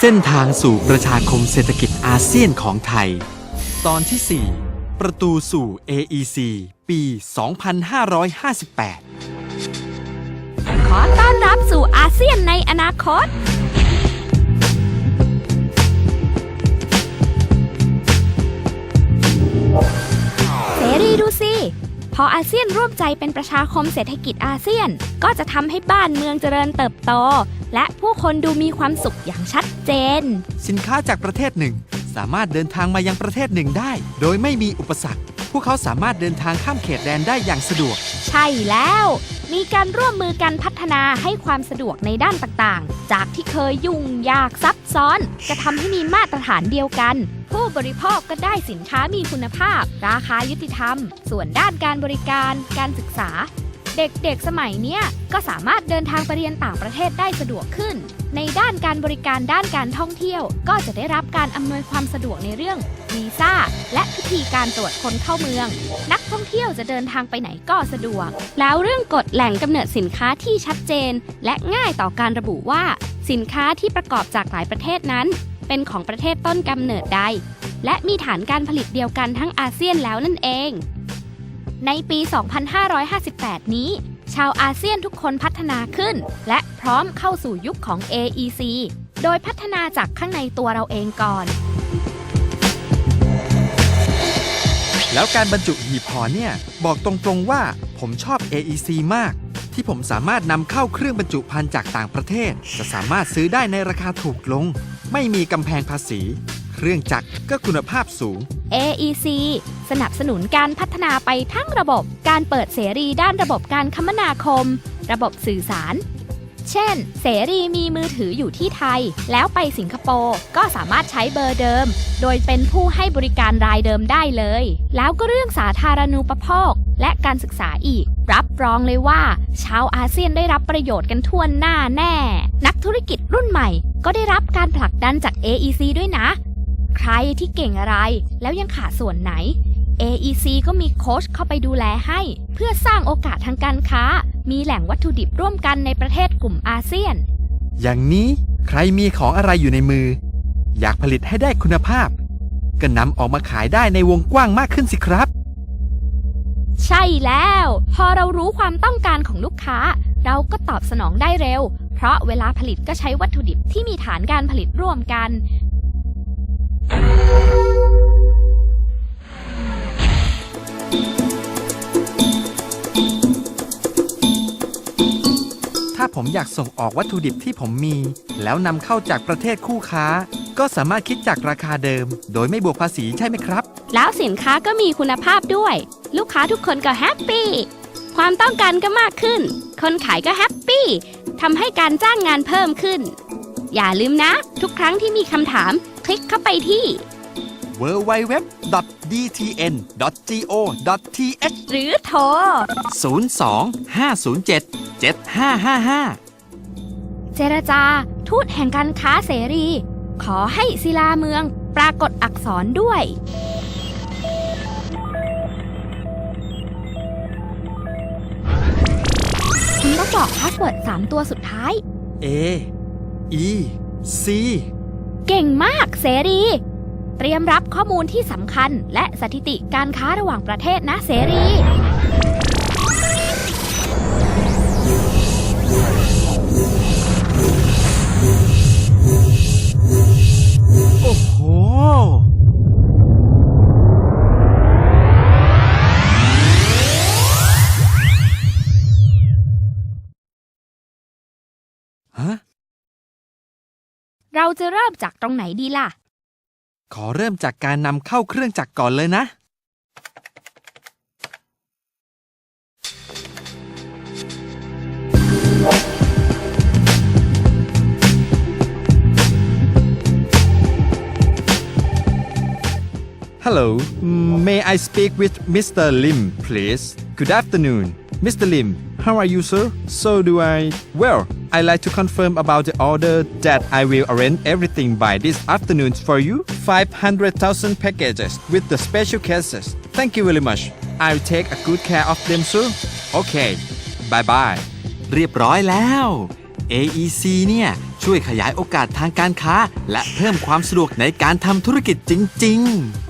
เส้นทางสู่ประชาคมเศรษฐกิจอาเซียนของไทย ตอนที่ 4 ประตูสู่ AEC ปี 2558 ขอต้อนรับสู่อาเซียนในอนาคต ออาเซียนร่วมใจเป็นประชาคมเศรษฐกิจอาเซียน ก็จะทำให้บ้านเมืองเจริญเติบโต และผู้คนดูมีความสุขอย่างชัดเจน สินค้าจากประเทศหนึ่ง สามารถเดินทางมายังประเทศหนึ่งได้ โดยไม่มีอุปสรรค พวกเขาสามารถเดินทางข้ามเขตแดนได้อย่างสะดวก ใช่แล้ว มีการร่วมมือกันพัฒนาให้ความสะดวกในด้านต่างๆ จากที่เคยยุ่งยากซับซ้อน จะทำให้มีมาตรฐานเดียวกัน ผู้บริโภคก็ได้สินค้ามีคุณภาพ ราคายุติธรรม ส่วนด้านการบริการ การศึกษา เด็กๆสมัยเนี้ยก็สามารถเดินทางไปเรียนต่างประเทศได้สะดวกขึ้น ในด้านการบริการด้านการท่องเที่ยว ก็จะได้รับการอำนวยความสะดวกในเรื่องวีซ่าและพิธีการตรวจคนเข้าเมือง นักท่องเที่ยวจะเดินทางไปไหนก็สะดวก แล้วเรื่องกฎแหล่งกำเนิดสินค้าที่ชัดเจน และง่ายต่อการระบุว่า สินค้าที่ประกอบจากหลายประเทศนั้น เป็นของประเทศต้นกำเนิดใด และมีฐานการผลิตเดียวกันทั้งอาเซียนแล้วนั่นเอง ในปี 2558 นี้ ชาวอาเซียนทุกคนพัฒนาขึ้น และพร้อมเข้าสู่ยุคของ AEC โดยพัฒนาจากข้างในตัวเราเองก่อน แล้วการบรรจุหีบห่อเนี่ย บอกตรงๆว่าผมชอบ AEC มาก ที่ผมสามารถนำเข้าเครื่องบรรจุภัณฑ์จากต่างประเทศ จะสามารถซื้อได้ในราคาถูกลง ไม่มีกำแพงภาษี เครื่องจักรก็คุณภาพสูง AEC สนับสนุนการพัฒนาไปทั้งระบบการเปิดเสรีด้านระบบการคมนาคม ระบบสื่อสาร เช่น เสรีมีมือถืออยู่ที่ไทย แล้วไปสิงคโปร์ก็สามารถใช้เบอร์เดิม โดยเป็นผู้ให้บริการรายเดิมได้เลย แล้วก็เรื่องสาธารณูปโภค และการศึกษาอีก รับรองเลยว่า ชาวอาเซียนได้รับประโยชน์กันทั่วหน้าแน่ นักธุรกิจรุ่นใหม่ ก็ได้รับการผลักดันจาก AEC ด้วยนะ ใครที่เก่งอะไร แล้วยังขาดส่วนไหน AEC ก็มีโค้ชเข้าไปดูแลให้ เพื่อสร้างโอกาสทางการค้า มีแหล่งวัตถุดิบร่วมกันในประเทศกลุ่มอาเซียน อย่างนี้ใครมีของอะไรอยู่ในมือ อยากผลิตให้ได้คุณภาพ ก็นำออกมาขายได้ในวงกว้างมากขึ้นสิครับ ใช่แล้ว พอเรารู้ความต้องการของลูกค้า เราก็ตอบสนองได้เร็ว เพราะเวลาผลิตก็ใช้วัตถุดิบที่มีฐานการผลิตร่วมกัน ถ้าผมอยากส่งออกวัตถุดิบที่ผมมี แล้วนำเข้าจากประเทศคู่ค้า ก็สามารถคิดจากราคาเดิม โดยไม่บวกภาษีใช่ไหมครับ แล้วสินค้าก็มีคุณภาพด้วย ลูกค้าทุกคนก็แฮปปี้ ความต้องการก็มากขึ้น คนขายก็แฮปปี้ทำให้การจ้างงานเพิ่มขึ้น อย่าลืมนะ ทุกครั้งที่มีคำถาม คลิกเข้าไปที่ www.dtn.go.th หรือโทร 02 507 7555เจรจา ทูตแห่งการค้าเสรี ขอให้ศิลาเมืองปรากฏอักษรด้วย คุณต้องบอกพาสเวิร์ด3 ตัวสุดท้าย A E C เก่งมากเสรี เตรียมรับข้อมูลที่สำคัญ และสถิติการค้าระหว่างประเทศนะเสรี โอ้โห ฮะ เราจะเริ่มจากตรงไหนดีล่ะ ขอเริ่มจากการนำเข้าเครื่องจักรก่อนเลยนะ Hello, may I speak with Mr. Lim, please? Good afternoon. Mr. Lim, how are you, sir? So do I. Well, i like to confirm about the order that I will arrange everything by this afternoon for you. 500,000 packages with the special cases. Thank you very much. I'll take a good care of them, sir. Okay. Bye bye. เรียบร้อยแล้ว AEC เนี่ย ช่วยขยายโอกาสทางการค้า และเพิ่มความสะดวกในการทำธุรกิจจริง ๆ